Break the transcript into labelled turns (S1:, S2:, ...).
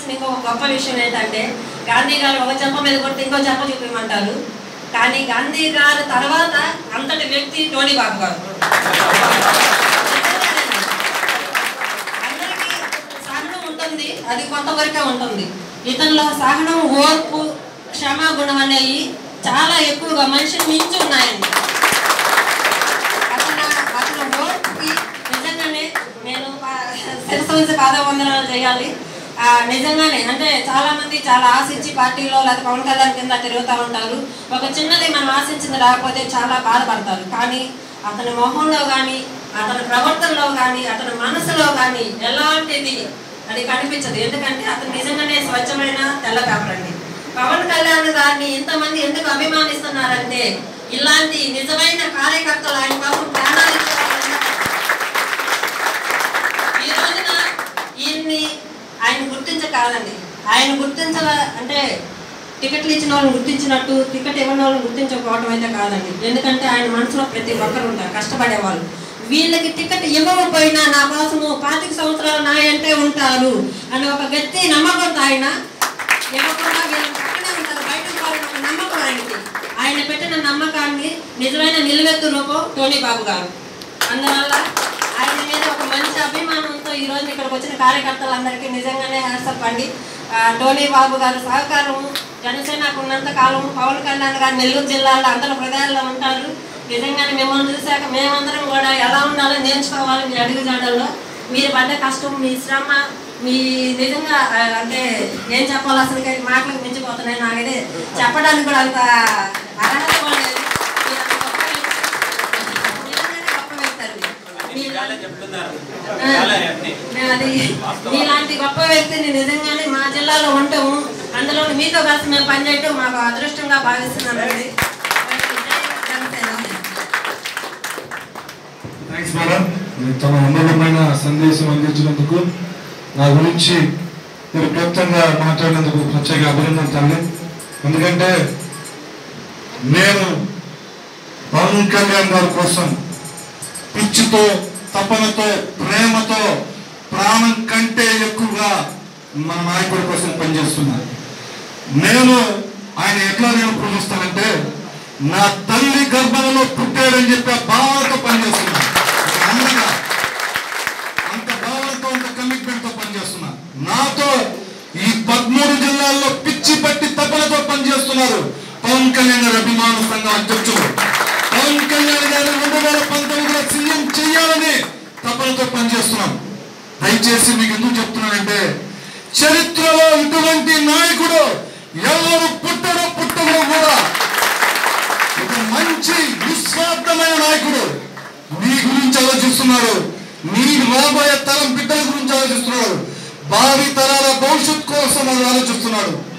S1: చెప్పాల్సిన ఇంకో గొప్ప విషయం ఏంటంటే గాంధీ గారు ఒక చెంప మీద కొడితే ఇంకో చెంప చూపించమంటారు కానీ గాంధీ గారు తర్వాత అంతటి వ్యక్తి టోనీ బాబు గారు. అందరికీ సహనం ఉంటుంది అది కొంతవరకే ఉంటుంది. ఇతనిలో సహనం ఓర్పు క్షమాగుణం అనేవి చాలా ఎక్కువగా మనిషిని మించి ఉన్నాయండి. అతను అతను ఓర్పుకి నిజంగానే నేను పా- శిరస్సు ఉంచి పాదవందనాలు చేయాలి. నిజంగానే. అంటే చాలా మంది చాలా ఆశించి పార్టీలో లేదా పవన్ కళ్యాణ్ కింద తిరుగుతూ ఉంటారు. ఒక చిన్నది మనం ఆశించింది రాకపోతే చాలా బాధపడతారు. కానీ అతని మొహంలో కానీ అతని ప్రవర్తనలో కానీ అతని మనసులో కానీ ఎలాంటిది అది కనిపించదు. ఎందుకంటే అతను నిజంగానే స్వచ్ఛమైన తెల్ల కాపరండి పవన్ కళ్యాణ్ గారిని ఇంతమంది ఎందుకు అభిమానిస్తున్నారంటే ఇలాంటి నిజమైన కార్యకర్తలు ఆయన కోసం ప్రాణాలు ఇచ్చేవాళ్ళని ఈ రోజున ఈయన్ని ఆయన గుర్తించ కాదండి ఆయన గుర్తించాల? అంటే టికెట్లు ఇచ్చిన వాళ్ళని గుర్తించినట్టు టికెట్ ఇవ్వని వాళ్ళని గుర్తించకపోవడం అయితే కాదండి. ఎందుకంటే ఆయన మనసులో ప్రతి ఒక్కరు ఉంటారు కష్టపడేవాళ్ళు. వీళ్ళకి టికెట్ ఇవ్వకపోయినా నా కోసము పాతిక సంవత్సరాలు నా అంటే ఉంటారు అని ఒక గట్టి నమ్మకంతో ఆయన. ఇవ్వకుండా వీళ్ళని పక్కనే ఉంటారు బయటకు పోవాలని నమ్మకం ఆయనకి. ఆయన పెట్టిన నమ్మకాన్ని నిజమైన నిలువెత్తు రూపం టోనీ బాబు గారు. అందువల్ల ఆయన మీద ఒక మంచి అభిమానంతో ఈరోజు ఇక్కడికి వచ్చిన కార్యకర్తలందరికీ నిజంగానే హ్యాట్సప్ అండి. ఆ, టోనీ బాబు గారు సహకారం జనసేనకు ఉన్నంత కాలం పవన్ కళ్యాణ్ గారు నెల్లూరు జిల్లాలో అందరి హృదయాల్లో ఉంటారు. నిజంగానే మిమ్మల్ని చూశాక మేమందరం కూడా ఎలా ఉండాలో నేర్చుకోవాలి మీ అడుగు జాడల్లో మీరు పడ్డ కష్టం మీ శ్రమ మీ నిజంగా అంటే ఏం చెప్పాలి అసలు మాటలకు మించిపోతున్నాయి. నాకైతే చెప్పడానికి కూడా అంత అర్హత అది మీలాంటి గొప్ప వ్యక్తిని నిజంగానే మా జిల్లాలో ఉంటాము. అందులో మీతో కలిసి మేము పనిచేయటం మాకు అదృష్టంగా భావిస్తున్నానండి జనసేన.
S2: Thanks madam. మీరు తమ ఉన్నతమైన సందేశం అందించినందుకు నా గురించి మీరు క్లుప్తంగా మాట్లాడినందుకు ప్రత్యేక అభినందన తల్లి ఎందుకంటే నేను పవన్ కళ్యాణ్ గారి కోసం పిచ్చితో తపనతో ప్రేమతో ప్రాణం కంటే ఎక్కువగా మన నాయకుడి కోసం పనిచేస్తున్నారు. నేను ఆయన ఎట్లా నేను పూజిస్తానంటే నా తల్లి గర్భంలో పుట్టాడని చెప్పి ఆ భావనతో పనిచేస్తున్నా. అంత భావనతో అంత కమిట్మెంట్తో పనిచేస్తున్నా. నాతో ఈ పదమూడు జిల్లాల్లో పిచ్చి పట్టి తపలతో పనిచేస్తున్నారు. పవన్ కళ్యాణ్ గారు అభిమాన సంఘం పవన్ కళ్యాణ్ గారు రెండు వేల పంతొమ్మిది తపలతో పనిచేస్తున్నాం. దయచేసి మీకు ఎందుకు చెప్తున్నానంటే చరిత్రలో ఇటువంటి నాయకుడు ఎవరు పుట్టడో పుట్టడో కూడా ఒక మంచి నిస్వార్థమైన నాయకుడు. నీ గురించి ఆలోచిస్తున్నారు. నీ రాబోయే తరం బిడ్డల గురించి ఆలోచిస్తున్నాడు భావి తరాల భవిష్యత్ కోసం అది ఆలోచిస్తున్నాడు.